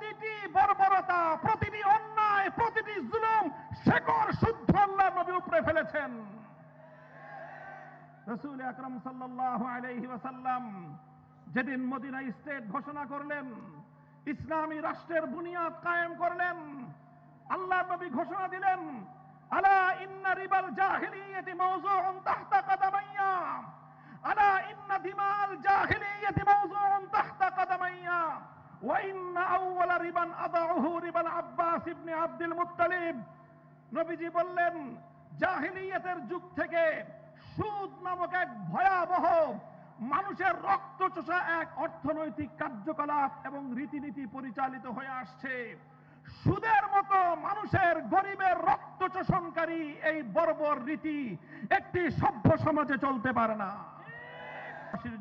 প্রতিটি বর্বরতা, প্রতিটি অন্যায়, প্রতিটি জুলুম শেকড় শুদ্ধ আল্লাহ নবী উপরে ফেলেছেন। রসুল আকরম সাল্লাল্লাহু আলাইহি ওয়াসাল্লাম যেদিন মদিনা স্টেট ঘোষণা করলেন, ইসলামী রাষ্ট্রের বুনিয়াদ কায়েম করলেন, আল্লাহ নবী ঘোষণা দিলেন, আলা ইন্না রিবাল জাহিলিয়াতি মাওযুউন তাহতা কাদামাইয়া, আলা ইন্না দিমাল জাহিলিয়াতি মাওযুউন তাহতা কাদামাইয়া। আব্বাস ইবনে আব্দুল মুত্তালিব নবীজি বললেন জাহিলিয়াতের যুগ থেকে সুদ নামক এক ভয়াবহ মানুষের রক্ত চোষা এক অর্থনৈতিক কার্যকলাপ এবং রীতিনীতি পরিচালিত হয়ে আসছে। সুদের মতো মানুষের গরিবের রক্ত চোষণকারী এই বর্বর রীতি একটি সভ্য সমাজে চলতে পারে না।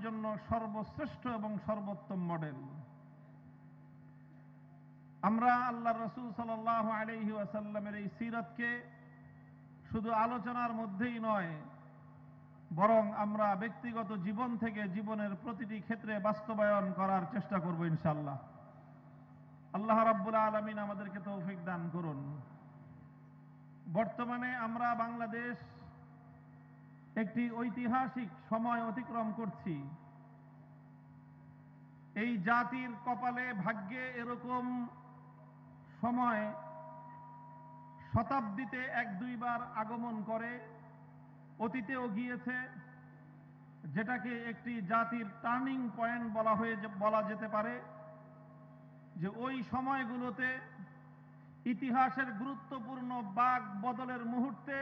জন্য সর্বশ্রেষ্ঠ এবং সর্বোত্তম মডেল আমরা আল্লাহ রসুল সাল আলহি ওয়াসাল্লামের এই সিরতকে শুধু আলোচনার মধ্যেই নয়, বরং আমরা ব্যক্তিগত জীবন থেকে জীবনের প্রতিটি ক্ষেত্রে বাস্তবায়ন করার চেষ্টা করব ইনশাল্লাহ আল্লাহ রাব্বুল আলমিন আমাদেরকে তৌফিক দান করুন। বর্তমানে আমরা বাংলাদেশ একটি ঐতিহাসিক সময় অতিক্রম করছি। এই জাতির কপালে ভাগ্যে এরকম সময় শতাব্দীতে এক দুইবার আগমন করে, অতীতেও গিয়েছে, যেটাকে একটি জাতির টার্নিং পয়েন্ট বলা হয়ে বলা যেতে পারে, যে ওই সময়গুলোতে ইতিহাসের গুরুত্বপূর্ণ বাক বদলের মুহূর্তে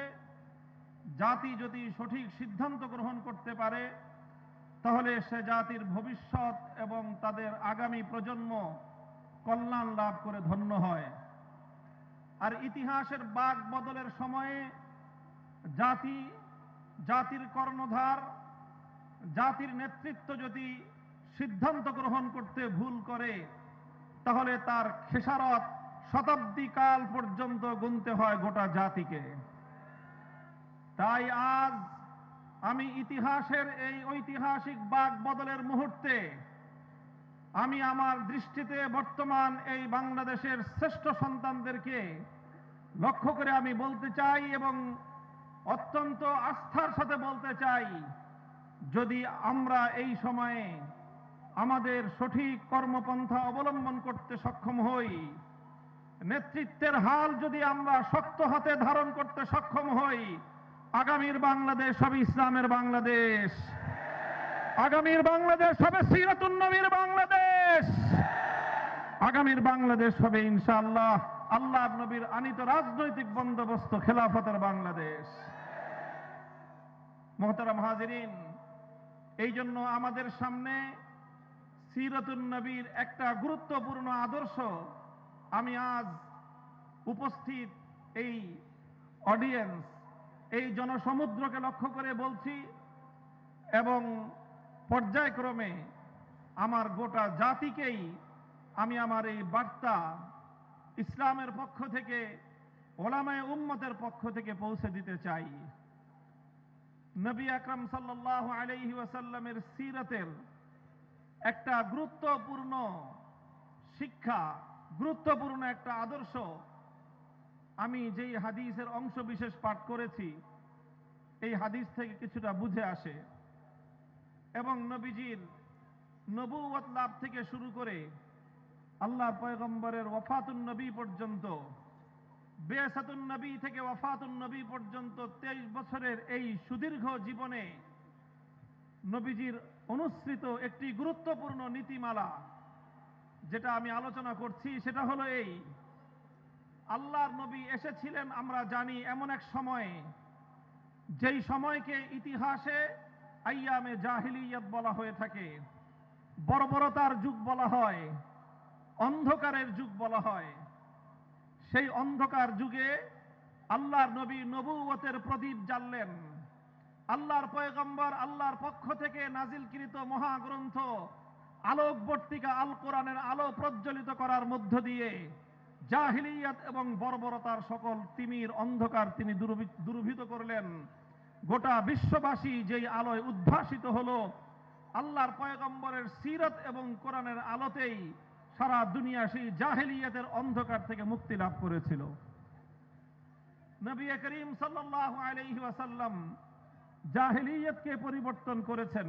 জাতি যদি সঠিক সিদ্ধান্ত গ্রহণ করতে পারে, তাহলে সে জাতির ভবিষ্যৎ এবং তাদের আগামী প্রজন্ম কল্যাণ লাভ করে ধন্য হয়। আর ইতিহাসের বাক বদলের সময়ে জাতি, জাতির কর্ণধার, জাতির নেতৃত্ব যদি সিদ্ধান্ত গ্রহণ করতে ভুল করে, তাহলে তার খেসারত শতাব্দী কাল পর্যন্ত গুনতে হয় গোটা জাতিকে। তাই আজ আমি ইতিহাসের এই ঐতিহাসিক বাক বদলের মুহূর্তে আমি আমার দৃষ্টিতে বর্তমান এই বাংলাদেশের শ্রেষ্ঠ সন্তানদেরকে লক্ষ্য করে আমি বলতে চাই এবং অত্যন্ত আস্থার সাথে বলতে চাই, যদি আমরা এই সময়ে আমাদের সঠিক কর্মপন্থা অবলম্বন করতে সক্ষম হই, নেতৃত্বের হাল যদি আমরা শক্ত হাতে ধারণ করতে সক্ষম হই, আগামীর বাংলাদেশ হবে ইসলামের বাংলাদেশ। আগামীর বাংলাদেশ হবে সিরাতুন নবীর বাংলাদেশ। আগামীর বাংলাদেশ হবে ইনশাআল্লাহ আল্লাহ নবীর আনিত রাজনৈতিক বন্দোবস্ত খেলাফতের বাংলাদেশ। মোহতারাম হাজিরিন, এই জন্য আমাদের সামনে সিরতুন নবীর একটা গুরুত্বপূর্ণ আদর্শ আমি আজ উপস্থিত এই অডিয়েন্স এই জনসমুদ্রকে লক্ষ্য করে বলছি এবং পর্যায়ক্রমে আমার গোটা জাতিকেই আমি আমার এই বার্তা ইসলামের পক্ষ থেকে, ওলামায় উম্মতের পক্ষ থেকে পৌঁছে দিতে চাই। নবী আকরম সাল্লাহ আলাইহি ওয়াসাল্লামের সিরতের একটা গুরুত্বপূর্ণ শিক্ষা, গুরুত্বপূর্ণ একটা আদর্শ আমি যেই হাদিসের অংশ বিশেষ পাঠ করেছি, এই হাদিস থেকে কিছুটা বুঝে আসে। এবং নবীজির নবুয়ত লাভ থেকে শুরু করে আল্লাহ পয়গম্বরের ওয়াফাতুন নবী পর্যন্ত, বেসাতুন নবী থেকে ওয়াফাতুন নবী পর্যন্ত তেইশ বছরের এই সুদীর্ঘ জীবনে নবীজির অনুসৃত একটি গুরুত্বপূর্ণ নীতিমালা যেটা আমি আলোচনা করছি, সেটা হলো এই, আল্লাহর নবী এসেছিলেন, আমরা জানি, এমন এক সময়ে, যেই সময়কে ইতিহাসে আইয়ামে জাহিলিয়াত বলা হয়ে থাকে। বর্বরতার যুগ বলা হয়, অন্ধকারের যুগ বলা হয়। সেই অন্ধকার যুগে আল্লাহর নবী নবুয়তের প্রদীপ জ্বাললেন। আল্লাহর পয়গম্বর আল্লাহর পক্ষ থেকে নাজিলকৃত মহাগ্রন্থ আলোকবর্তিকা আল কোরআনের আলো প্রজ্বলিত করার মধ্য দিয়ে জাহিলিয়াত এবং বর্বরতার সকল তিমির অন্ধকার তিনি দুর্ভীত করলেন। গোটা বিশ্ববাসী যেই আলোয় উদ্ভাসিত হলো, আল্লাহর পয়গম্বরের সিরত এবং কোরআনের আলোতেই সারা দুনিয়া সেই জাহেলিয়াতের অন্ধকার থেকে মুক্তি লাভ করেছিল। নবী করিম ওয়াসাল্লাম জাহেলিয়াতকে পরিবর্তন করেছেন,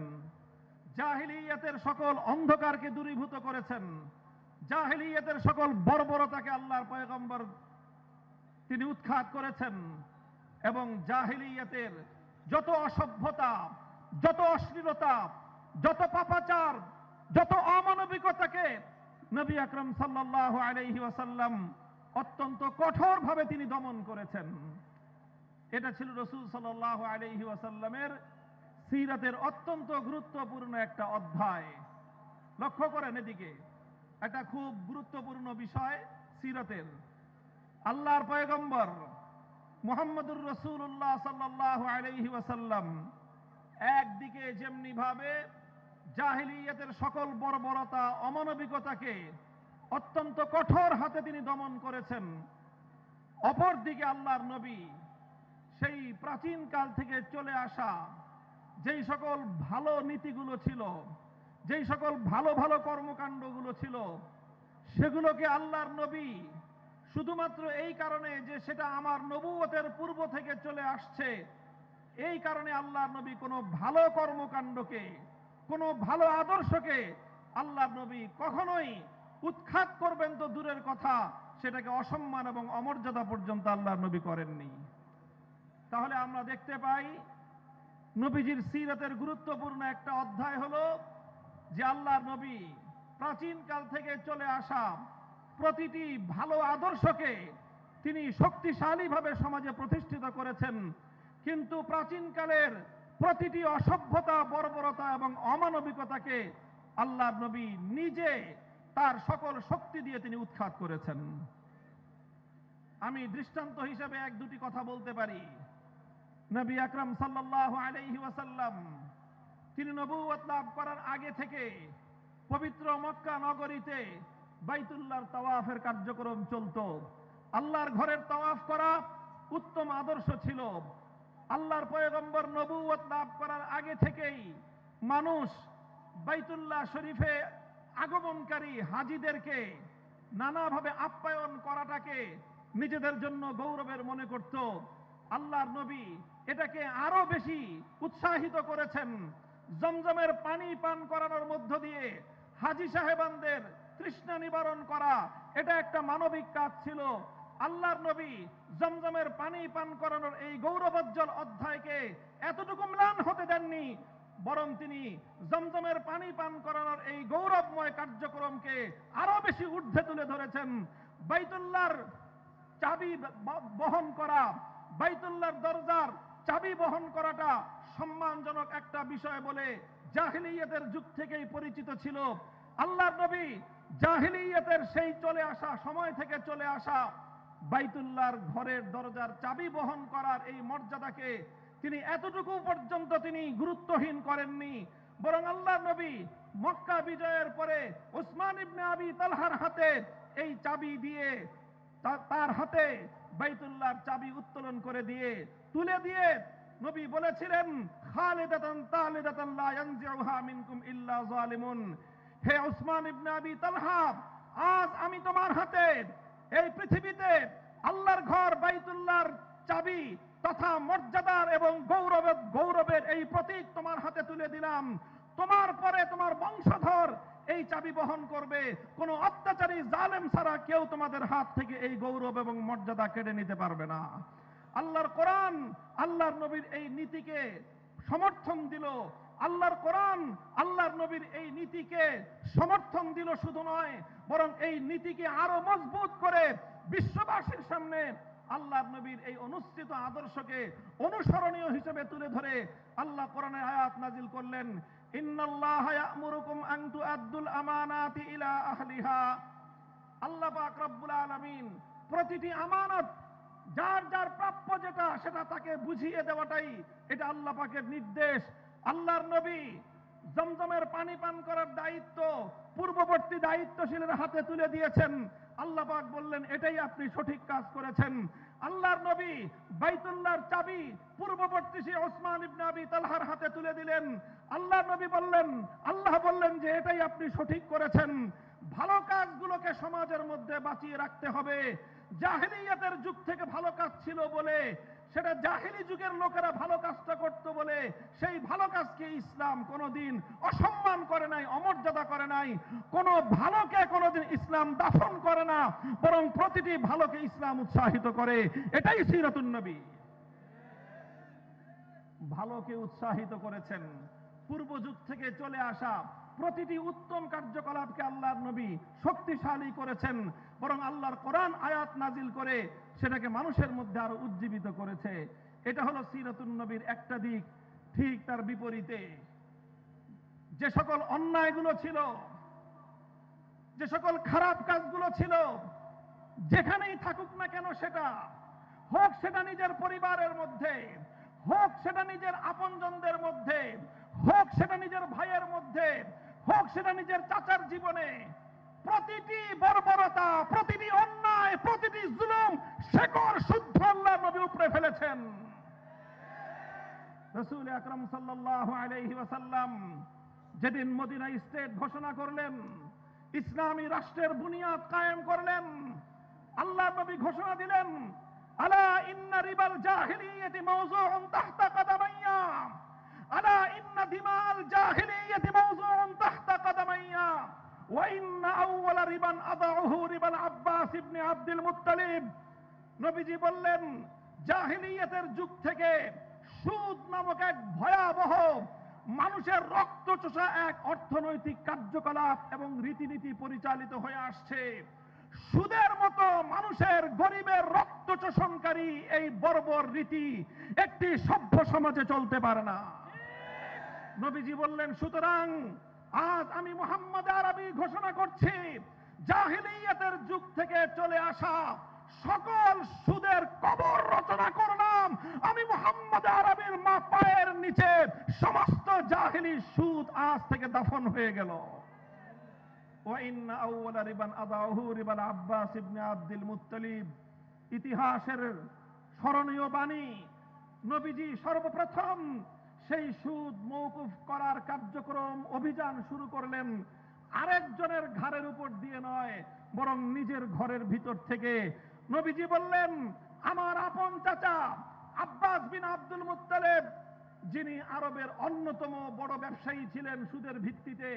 জাহেলিয়াতের সকল অন্ধকারকে দূরীভূত করেছেন, জাহেলিয়াতের সকল বর্বরতাকে আল্লাহর পয়গম্বর তিনি উৎখাত করেছেন এবং জাহেলিয়াতের যত অসভ্যতা, যত অশ্লীলতা, যত পাপাচার, যত অমানবিকতাকে নবী আকরম সাল্লাল্লাহু আলাইহি ওয়াসাল্লাম অত্যন্ত কঠোরভাবে তিনি দমন করেছেন। এটা ছিল রসুল সাল্লাল্লাহু আলাইহি ওয়াসাল্লামের সিরাতের অত্যন্ত গুরুত্বপূর্ণ একটা অধ্যায়। লক্ষ্য করেন এদিকে, একটা খুব গুরুত্বপূর্ণ বিষয় সিরাতের। আল্লাহর পয়গম্বর মুহাম্মদুর রসুল্লাহ সাল্লাল্লাহু আলাইহি ওয়াসাল্লাম একদিকে যেমনি ভাবে জাহিলিয়াতের সকল বর্বরতা, অমানবিকতাকে অত্যন্ত কঠোর হাতে তিনি দমন করেছেন, অপরদিকে আল্লাহর নবী সেই প্রাচীন কাল থেকে চলে আসা যেই সকল ভালো নীতিগুলো ছিল, যেই সকল ভালো ভালো কর্মকাণ্ডগুলো ছিল, সেগুলোকে আল্লাহর নবী শুধুমাত্র এই কারণে যে সেটা আমার নবুয়তের পূর্ব থেকে চলে আসছে। এই কারণে আল্লাহর নবী কোনো ভালো কর্মকাণ্ডকে, কোনো ভালো আদর্শকে আল্লাহর নবী কখনোই উৎখাত করবেন তো দূরের কথা, সেটাকে অসম্মান এবং অমর্যাদা পর্যন্ত আল্লাহর নবী করেননি। তাহলে আমরা দেখতে পাই, নবীজির সিরতের গুরুত্বপূর্ণ একটা অধ্যায় হলো যে আল্লাহর নবী প্রাচীনকাল থেকে চলে আসা প্রতিটি ভালো আদর্শকে তিনি শক্তিশালীভাবে সমাজে প্রতিষ্ঠিত করেছেন। কিন্তু প্রাচীনকালের প্রতিটি অসভ্যতা, বর্বরতা এবং অমানবিকতাকে আল্লাহ নবী নিজে তার সকল শক্তি দিয়ে তিনি উৎখাত করেছেন। আমি দৃষ্টান্ত হিসেবে এক দুটি কথা বলতে পারি। নবী আকরাম সাল্লাল্লাহু আলাইহি ওয়াসাল্লাম তিনি নবুয়ত লাভ করার আগে থেকে পবিত্র মক্কা নগরীতে বাইতুল্লাহর তাওয়াফের কার্যক্রম চলত। আল্লাহর ঘরের তাওয়াফ করা উত্তম আদর্শ ছিল। আল্লাহর পয়গম্বর নবুয়ত লাভ করার আগে থেকেই মানুষ বাইতুল্লাহ শরীফে আগমনকারী হাজিদেরকে নানাভাবে আপ্যায়ন করাটাকে নিজেদের জন্য গৌরবের মনে করত। আল্লাহর নবী এটাকে আরও বেশি উৎসাহিত করেছেন। জমজমের পানি পান করানোর মধ্য দিয়ে হাজি সাহেবানদের তৃষ্ণা নিবারণ করা, এটা একটা মানবিক কাজ ছিল। আল্লাহর নবী জমজমের পানি পান করানোর এই গৌরবোজ্জ্বল অধ্যায়কে এতটুকু ম্লান হতে দেননি, বরং তিনি জমজমের পানি পান করানোর এই গৌরবময় কার্যক্রমকে আরও বেশি ঊর্ধ্বে তুলে ধরেছেন। বাইতুল্লাহর চাবি বহন করা, বাইতুল্লাহর দরজার চাবি বহন করাটা সম্মানজনক একটা বিষয় বলে জাহিলিয়াতের যুগ থেকেই পরিচিত ছিল। আল্লাহর নবী জাহিলিয়াতের সেই চলে আসা, সময় থেকে চলে আসা বাইতুল্লাহর ঘরের দরজার চাবি বহন করার এই মর্যাদাকে তিনি এতটুকু পর্যন্ত তিনি গুরুত্বহীন করেননি। বরং আল্লাহ নবী মক্কা বিজয়ের পরে ওসমান ইবনে আবি তালহার হাতে এই চাবি দিয়ে তার হাতে বাইতুল্লাহর চাবি উত্তোলন করে দিয়ে তুলে দিয়ে নবী বলেছিলেন, খালিদাতান তালিদাতান লা ইয়ানজিউহা মিনকুম ইল্লা জালিমুন। হে ওসমান ইবনে আবি তালহা, আজ আমি তোমার হাতে এই পৃথিবীতে আল্লাহর ঘর, বাইতুল্লাহর চাবি তথা মর্যাদার এবং গৌরবের গৌরবের এই প্রতীক তোমার হাতে তুলে দিলাম। তোমার পরে তোমার বংশধর এই চাবি বহন করবে। কোন অত্যাচারী, জালেম ছাড়া কেউ তোমাদের হাত থেকে এই গৌরব এবং মর্যাদা কেড়ে নিতে পারবে না। আল্লাহর কোরআন, আল্লাহর নবীর এই নীতিকে সমর্থন দিল। আল্লাহর কোরআন, আল্লাহর নবীর এই নীতিকে সমর্থন দিল শুধু নয়, বরং এই নীতিকে আরও মজবুত করে বিশ্ববাসীর সামনে আল্লাহর নবীর এই অনুষ্ঠিত আদর্শকে অনুসরণীয় হিসেবে তুলে ধরে আল্লাহ কোরআনের আয়াত নাজিল করলেন আল্লাহ পাক রব্বুল আলামিন প্রতিটি আমানত, যার যার প্রাপ্য যেটা, সেটা তাকে বুঝিয়ে দেওয়াটাই এটা আল্লাহ পাকের নির্দেশ। আল্লাহর নবী জমজমের পানি পান করার দায়িত্ব, পূর্ববর্তী দায়িত্বশীলের হাতে তুলে দিয়েছেন। আল্লাহ পাক বললেন, এটাই আপনি সঠিক কাজ করেছেন। আল্লাহর নবী বাইতুল্লাহর চাবি পূর্ববর্তী সে ওসমান ইবনে আবি তালহার হাতে তুলে দিলেন। আল্লাহর নবী বললেন, আল্লাহ বললেন যে এটাই আপনি সঠিক করেছেন। ভালো কাজগুলোকে সমাজের মধ্যে বাঁচিয়ে রাখতে হবে। জাহেলিয়াতের যুগ থেকে ভালো কাজ ছিল বলে সেটা জাহেলি যুগের লোকেরা ভালো কাজটা করত বলে, সেই ভালো কাজকে ইসলাম কোনোদিন অসম্মান করে নাই, অমর্যাদা করে নাই। কোনো ভালোকে কোনোদিন ইসলাম দাফন করে না, বরং প্রতিটি ভালোকে ইসলাম উৎসাহিত করে। এটাই সিরাতুন নবী। ভালোকে উৎসাহিত করেছেন। পূর্ব যুগ থেকে চলে আসা প্রতিটি উত্তম কার্যকলাপকে আল্লাহর নবী শক্তিশালী করেছেন, বরং আল্লাহর কোরআন আয়াত নাজিল করে সেটাকে মানুষের মধ্যে আরও উজ্জীবিত করেছে। এটা হলো সিরাতুন নবীর একটা দিক, ঠিক তার বিপরীতে। যে সকল অন্যায়গুলো ছিল, যে সকল খারাপ কাজগুলো ছিল, যেখানেই থাকুক না কেন সেটা, হোক সেটা নিজের পরিবারের মধ্যে, হোক সেটা নিজের আপনজনদের মধ্যে, হোক সেটা নিজের ভাইয়ের মধ্যে হোক সেটা নিজের চাচার জীবনে। প্রতিটি বর্বরতা, প্রতিটি অন্যায়, প্রতিটি জুলুম শেকড় শুদ্ধ আল্লাহ নবী উপরে ফেলেছেন। রসুল আকরম আলাইহি ওয়াসাল্লাম যেদিন মদিনা স্টেট ঘোষণা করলেন, ইসলামী রাষ্ট্রের বুনিয়াদ কায়েম করলেন, আল্লাহ নবী ঘোষণা দিলেন, আলা ইন্না রিবাল জাহিলিয়াতি মাওযুউন তাহতা আলা ইন্না দিমাল জাহিলিয়াতি নবীজি বললেন যুগ থেকে সুদ নামক এক ভয়াবহ মানুষের এক অর্থনৈতিক কার্যকলাপ এবং রীতিনীতি পরিচালিত হয়ে আসছে। সুদের মতো মানুষের গরিবের রক্ত চোষণকারী এই বর্বর রীতি একটি সভ্য সমাজে চলতে পারে না। নবীজি বললেন, সুতরাং আজ আমি মোহাম্মদ আরবি ঘোষণা করছি, জাহিলিয়াতের যুগ থেকে চলে আসা সকল সুদের কবর রচনা করলাম। আমি মোহাম্মদ আরবির মা পায়ের নিচে সমস্ত জাহিলি সুদ আজ থেকে দাফন হয়ে গেল। Abbas Abdul Muttalib. ইতিহাসের স্মরণীয় বাণী, নবীজি সর্বপ্রথম সেই সুদ মৌকুফ করার কার্যক্রম অভিযান শুরু করলেন আরেকজনের ঘাড়ের উপর দিয়ে নয়, বরং নিজের ঘরের ভিতর থেকে। নবীজি বললেন, আমার আপন চাচা আব্বাস বিন আব্দুল মুত্তালেব, যিনি আরবের অন্যতম বড় ব্যবসায়ী ছিলেন সুদের ভিত্তিতে,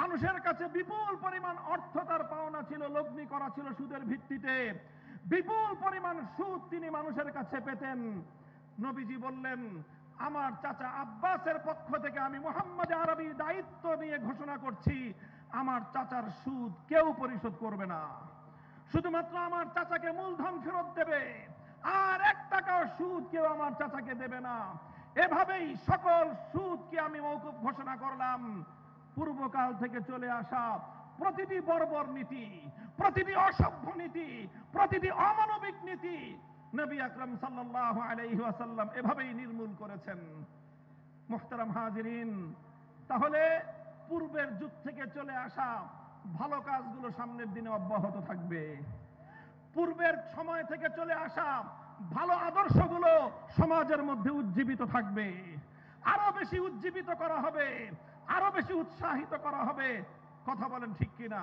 মানুষের কাছে বিপুল পরিমাণ অর্থ তার পাওনা ছিল, লগ্নি করা ছিল সুদের ভিত্তিতে। বিপুল পরিমাণ সুদ তিনি মানুষের কাছে পেতেন। নবীজি বললেন আমার চাচা আব্বাসের পক্ষ থেকে আমি মোহাম্মদ আরবি দায়িত্ব নিয়ে ঘোষণা করছি, আমার চাচার সুদ কেউ পরিশোধ করবে না। শুধুমাত্র আমার চাচাকে মূলধন ফেরত দেবে, আর এক টাকাও সুদ কেউ আমার চাচাকে দেবে না। এভাবেই সকল সুদকে আমি মৌকুব ঘোষণা করলাম। পূর্বকাল থেকে চলে আসা প্রতিটি বর্বর নীতি, প্রতিটি অসভ্য নীতি, প্রতিটি অমানবিক নীতি নবী আকরম সাল্লাল্লাহু আলাইহি ওয়াসাল্লাম এভাবেই নির্মূল করেছেন। মুহতারাম হাজিরিন, তাহলে পূর্বের যুগ থেকে চলে আসা ভালো কাজগুলো সামনের দিনে অব্যাহত থাকবে। পূর্বের সময় থেকে চলে আসা ভালো আদর্শগুলো সমাজের মধ্যে উজ্জীবিত থাকবে। আরও বেশি উজ্জীবিত করা হবে, আরও বেশি উৎসাহিত করা হবে। কথা বলেন ঠিক কিনা?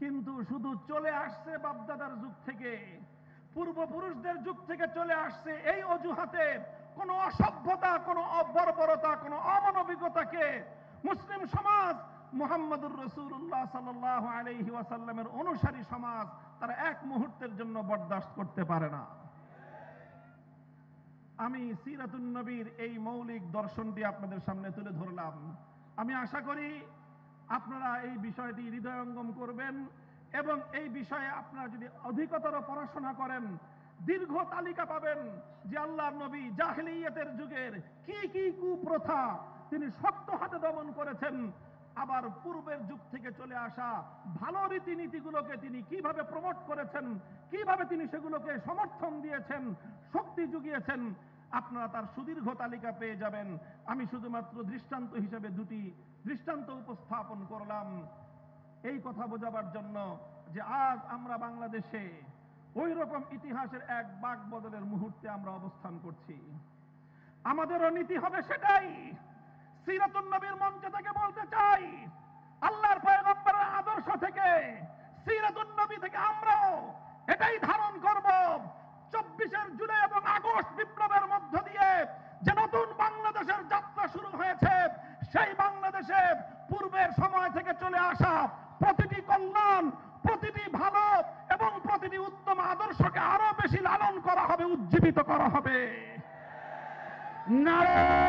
কিন্তু শুধু চলে আসছে বাপদাদার যুগ থেকে পূর্বপুরুষদের যুগ থেকে চলে আসছে এই অজুহাতে কোনো অসভ্যতা, কোনো অবর্বরতা, কোনো অমানবিকতাকে মুসলিম সমাজ, মুহাম্মদুর রসুল্লাহ সাল্লাহ আলাইহি ওয়াসাল্লামের অনুসারী সমাজ, তারা এক মুহূর্তের জন্য বরদাস্ত করতে পারে না। আমি সিরাতুন নবীর এই মৌলিক দর্শনটি আপনাদের সামনে তুলে ধরলাম। আমি আশা করি আপনারা এই বিষয়টি হৃদয়ঙ্গম করবেন। এবং এই বিষয়ে আপনারা যদি অধিকতর পড়াশোনা করেন, দীর্ঘ তালিকা পাবেন যে আল্লাহর নবী জাহিলিয়াতের যুগের কি কি কুপ্রথা তিনি শক্ত হাতে দমন করেছেন। আবার পূর্বের যুগ থেকে চলে আসা ভালো রীতিনীতিগুলোকে তিনি কীভাবে প্রমোট করেছেন, কীভাবে তিনি সেগুলোকে সমর্থন দিয়েছেন, শক্তি জুগিয়েছেন, আপনারা তার সুদীর্ঘ তালিকা পেয়ে যাবেন। আমি শুধুমাত্র দৃষ্টান্ত হিসেবে দুটি দৃষ্টান্ত উপস্থাপন করলাম। এই কথা বোঝাবার জন্য যে আজ আমরা বাংলাদেশে ওই রকম ইতিহাসের এক বাক বদলের মুহূর্তে আমরা অবস্থান করছি। আমাদেরও নীতি হবে সেটাই। সিরাতুল নবীর মঞ্চ থেকে বলতে চাই, আল্লাহর পয়গম্বরের আদর্শ থেকে সিরাতুল নবী থেকে আমরাও এটাই ধারণ করব চব্বিশের জুলাই এবং আগস্ট বিপ্লবের মধ্য দিয়ে যে নতুন বাংলাদেশের যাত্রা শুরু হয়েছে সেই বাংলাদেশে পূর্বের সময় থেকে চলে আসা প্রতিটি কল্যাণ প্রতিটি ভালো এবং প্রতিটি উত্তম আদর্শকে আরও বেশি লালন করা হবে উজ্জীবিত করা হবে নারে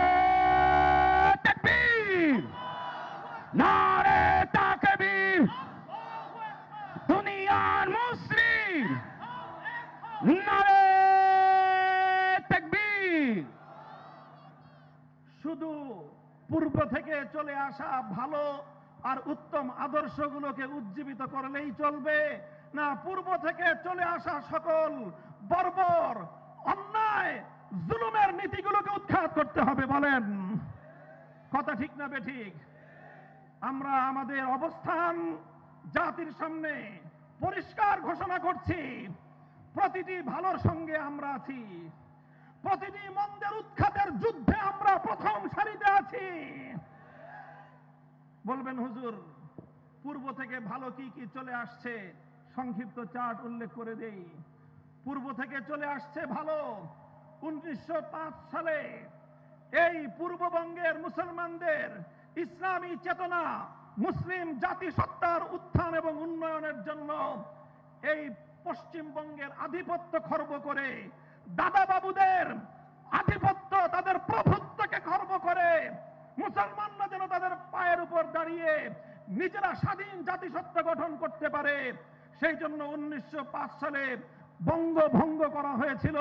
নারে তাকবীর। দুনিয়ার মুসলিম। নারে তাকবীর। শুধু পূর্ব থেকে চলে আসা ভালো আর উত্তম আদর্শগুলোকে উজ্জীবিত করলেই চলবে, না পূর্ব থেকে চলে আসা সকল বর্বর অন্যায় জুলুমের নীতিগুলোকে উৎখাত করতে হবে, বলেন। কথা ঠিক না বেঠিক? আমরা আমাদের অবস্থান জাতির সামনে পরিষ্কার ঘোষণা করছি। প্রতিটি ভালোর সঙ্গে আমরা আছি। প্রতিটি মন্দের উৎখাতের যুদ্ধে আমরা প্রথম সারিতে আছি। বলবেন, হুজুর, পূর্ব থেকে ভালো কি কি চলে আসছে? সংক্ষিপ্ত চার্ট উল্লেখ করে দেই। পূর্ব থেকে চলে আসছে ভালো উনিশশো সালে এই পূর্ববঙ্গের মুসলমানদের ইসলামী চেতনা, মুসলিম জাতিসত্তার উত্থান এবং উন্নয়নের জন্য এই পশ্চিমবঙ্গের আধিপত্য খর্ব করে, দাদা বাবুদের আধিপত্য তাদের প্রভুত্বকে খর্ব করে, মুসলমানরা যেন তাদের পায়ের উপর দাঁড়িয়ে নিজেরা স্বাধীন জাতিসত্তা গঠন করতে পারে। সেই জন্য উনিশশো পাঁচ সালে বঙ্গভঙ্গ করা হয়েছিল।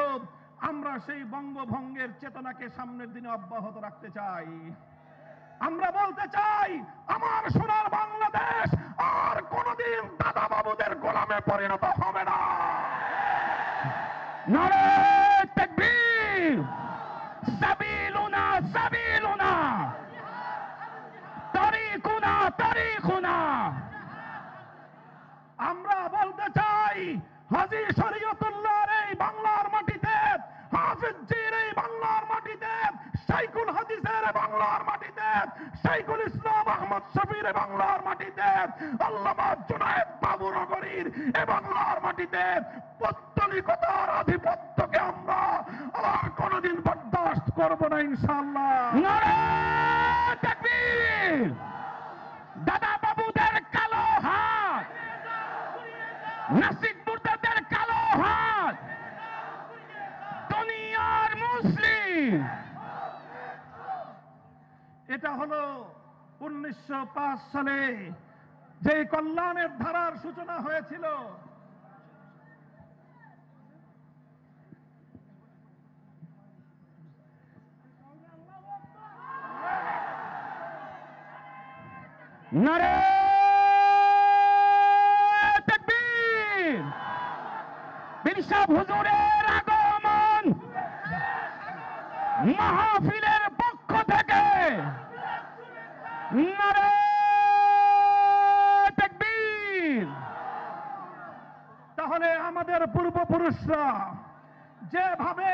আমরা সেই বঙ্গভঙ্গের চেতনাকে সামনের দিনে অব্যাহত রাখতে চাই। আমরা বলতে চাই, আমার সোনার বাংলাদেশ আর কোনদিন দাদা বাবুদের গোলামে পরিণত হবে না। আমরা বলতে চাই, হাজি এই বাংলার মাটিতে আল্লামা জুনায়েদ বাবু নগরীর এই বাংলার মাটিতে পত্তলিকতার আধিপত্যকে আমরা আর কোনোদিন বরদাস্ত করব না ইনশাআল্লাহ। দাদা বাবুদের কালো হাত! নাসিক মুর্দাদের কালো হাত! দুনিয়ার মুসলিম! এটা হলো উনিশশো পাঁচ সালে যে কল্যাণের ধারার সূচনা হয়েছিল নারে হুজুরের আগমন মাহফিলের পক্ষ থেকে নারে তাকবীর তাহলে আমাদের পূর্বপুরুষরা যেভাবে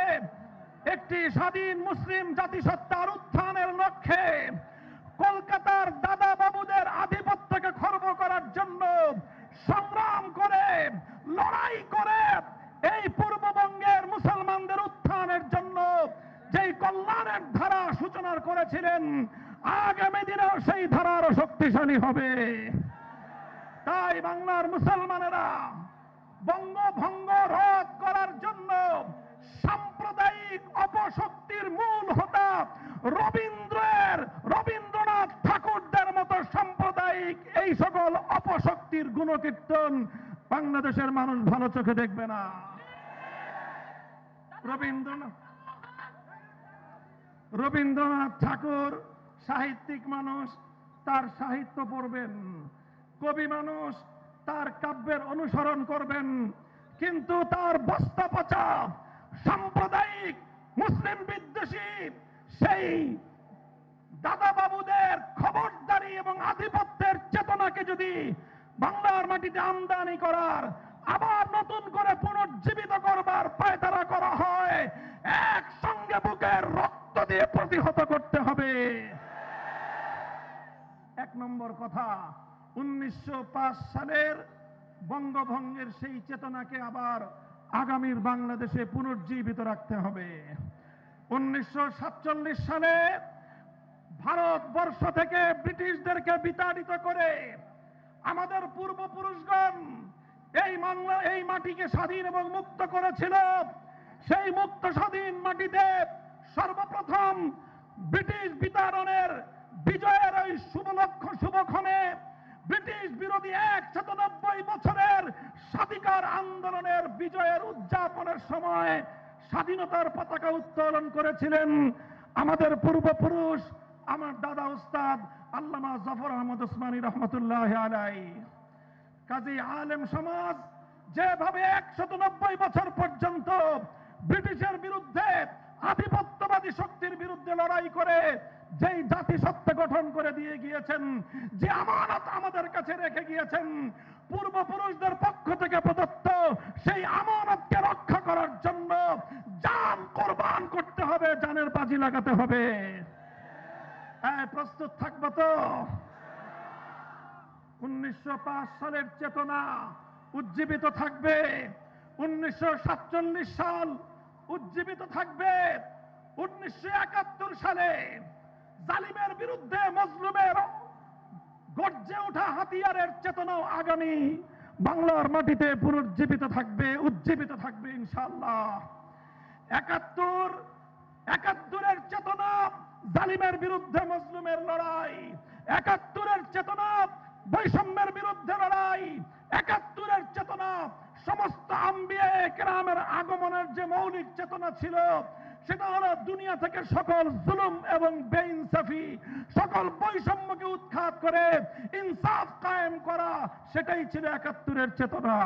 একটি স্বাধীন মুসলিম জাতিসত্তার উত্থানের লক্ষ্যে কলকাতার দাদা বাবুদের আধিপত্যকে খর্ব করার জন্য সংগ্রাম করে, লড়াই করে এই পূর্ববঙ্গের মুসলমানদের উত্থানের জন্য যেই কল্যাণের ধারা সূচনা করেছিলেন, আগামী দিনেও সেই ধারা শক্তিশালী হবে। তাই বাংলার মুসলমানেরা বঙ্গভঙ্গ রদ করার জন্য সাম্প্রদায়িক অপশক্তির মূল হোতা রবীন্দ্রের রবীন্দ্রনাথ ঠাকুরদের মতো সাম্প্রদায়িক এই সকল অপশক্তির গুণকীর্তন বাংলাদেশের মানুষ ভালো চোখে দেখবে না। রবীন্দ্রনাথ রবীন্দ্রনাথ ঠাকুর সাহিত্যিক মানুষ, তার সাহিত্য পড়বেন। কবি মানুষ, তার কাব্যের অনুসরণ করবেন। কিন্তু তার বস্তা পচা সাম্প্রদায়িক, মুসলিম বিদ্বেষী, সেই দাদা বাবুদের খবরদারি এবং আধিপত্যের চেতনাকে যদি বাংলার মাটিতে আমদানি করার, আবার নতুন করে পুনর্জীবিত করবার পায়তারা করা হয়। একসঙ্গে বুকের রক্ত দিয়ে প্রতিহত করতে হবে। এক নম্বর কথা, উনিশশো সালের বঙ্গভঙ্গের সেই চেতনাকে আবার আগামীর বাংলাদেশে পুনর্জীবিত রাখতে হবে। উনিশশো সাতচল্লিশ সালে ভারতবর্ষ থেকে ব্রিটিশদেরকে বিতাড়িত করে আমাদের পূর্বপুরুষগণ এই বাংলা, এই মাটিকে স্বাধীন এবং মুক্ত করেছিল। সেই মুক্ত স্বাধীন মাটিতে সর্বপ্রথম ব্রিটিশ বিতাড়নের বিজয়ের ওই শুভলক্ষ শুভক্ষণে ব্রিটিশ বিরোধী এক নব্বই বছরের স্বাধিকার আন্দোলনের বিজয়ের উদযাপনের সময় স্বাধীনতার পতাকা উত্তোলন করেছিলেন আমাদের পূর্বপুরুষ আমার দাদা উস্তাদ আল্লামা জফর আহমদ ওসমানী রহমতুল্লাহ আলাই কাজী আলেম সমাজ, যেভাবে একশত নব্বই বছর পর্যন্ত ব্রিটিশের বিরুদ্ধে আধিপত্যবাদী শক্তির বিরুদ্ধে লড়াই করে, যেই জাতিসত্তা গঠন করে দিয়ে গিয়েছেন, যে আমানত আমাদের কাছে রেখে গিয়েছেন, পূর্বপুরুষদের পক্ষ থেকে প্রদত্ত সেই আমানতকে রক্ষা করার জন্য জান কোরবান করতে হবে, জানের বাজি লাগাতে হবে। হ্যাঁ প্রস্তুত থাকব তো। উনিশশো সালের চেতনা উজ্জীবিত থাকবে। উনিশশো সাল উজ্জীবিত থাকবে। উনিশশো সালে জালিমের বিরুদ্ধে মজলুমের গর্জে ওঠা হাতিয়ারের চেতনাও আগামী বাংলার মাটিতে পুনর্জীবিত থাকবে, উজ্জীবিত থাকবে ইনশাল্লাহ একাত্তর একাত্তরের চেতনা জালিমের বিরুদ্ধে মজলুমের লড়াই। একাত্তরের চেতনা বৈষম্যের বিরুদ্ধে লড়াই। একাত্তরের চেতনা সমস্ত আম্বিয়া আগমনের যে মৌলিক চেতনা ছিল, সেটা হলো দুনিয়া থেকে সকল জুলুম এবং বেইনসাফি, সকল বৈষম্যকে উৎখাত করে ইনসাফ কায়েম করা, সেটাই ছিল একাত্তরের চেতনা।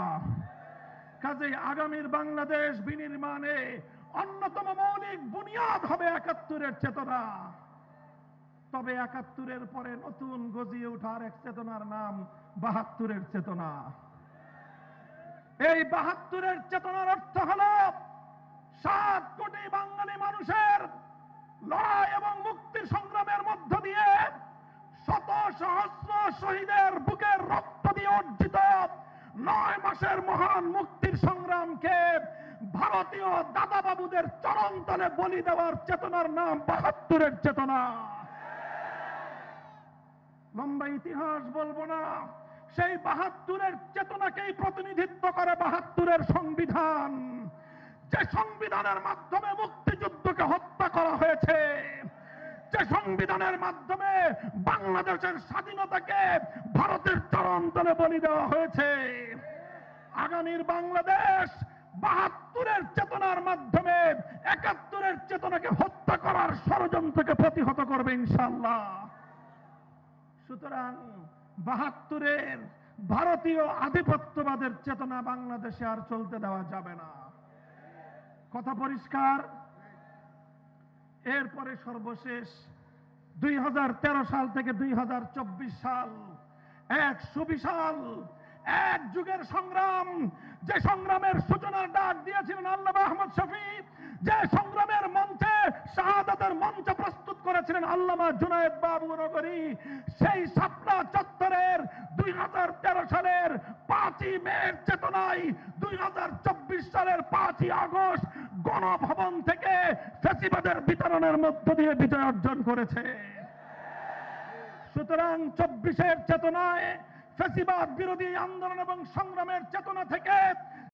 কাজেই আগামীর বাংলাদেশ বিনির্মাণে অন্যতম মৌলিক বুনিয়াদ হবে একাত্তরের চেতনা। তবে একাত্তরের পরে নতুন গজিয়ে ওঠার এক চেতনার নাম বাহাত্তরের চেতনা। এই বাহাত্তরের চেতনার অর্থ হল সাত কোটি বাঙালি মানুষের লড়াই এবং মুক্তি সংগ্রামের মধ্য দিয়ে শত সহস্র শহীদের বুকের রক্ত দিয়ে অর্জিত নয় মাসের মহান মুক্তির সংগ্রামকে ভারতীয় দাদা বাবুদের চরণতলে বলি দেওয়ার চেতনার নাম বাহাত্তরের চেতনা। লম্বা ইতিহাস বলব না, সেই বাহাত্তরের চেতনাকেই প্রতিনিধিত্ব করে বাহাত্তরের সংবিধান। যে সংবিধানের মাধ্যমে মুক্তিযুদ্ধকে হত্যা করা হয়েছে, যে সংবিধানের মাধ্যমে বাংলাদেশের স্বাধীনতাকে ভারতের চরণতলে বলি দেওয়া হয়েছে, আগামীর বাংলাদেশ বাহাত্তরের চেতনার মাধ্যমে একাত্তরের চেতনাকে হত্যা করার ষড়যন্ত্রকে প্রতিহত করবে ইনশাল্লাহ সুতরাং বাহাত্তরের ভারতীয় আধিপত্যবাদের চেতনা বাংলাদেশে আর চলতে দেওয়া যাবে না। কথা পরিষ্কার? এরপরে সর্বশেষ, দুই হাজার তেরো সাল থেকে দুই হাজার চব্বিশ সাল, এক সুবিশাল এক যুগের সংগ্রাম। যে সংগ্রামের সূচনার ডাক দিয়েছিলেন আল্লাহ আহমদ শফি, যে সংগ্রামের মঞ্চে শাহাদাতের মঞ্চ প্রস্তুত করেছিলেন আল্লামা জুনায়েদ বাবু নগরী, সেই শাপলা চত্বরের দুই হাজার তেরো সালের পাঁচই মের চেতনায় দুই হাজার চব্বিশ সালের পাঁচই আগস্ট গণভবন থেকে ফেসিবাদের বিতরণের মধ্য দিয়ে বিজয় অর্জন করেছে। সুতরাং চব্বিশের চেতনায় ফেসিবাদ বিরোধী আন্দোলন এবং সংগ্রামের চেতনা থেকে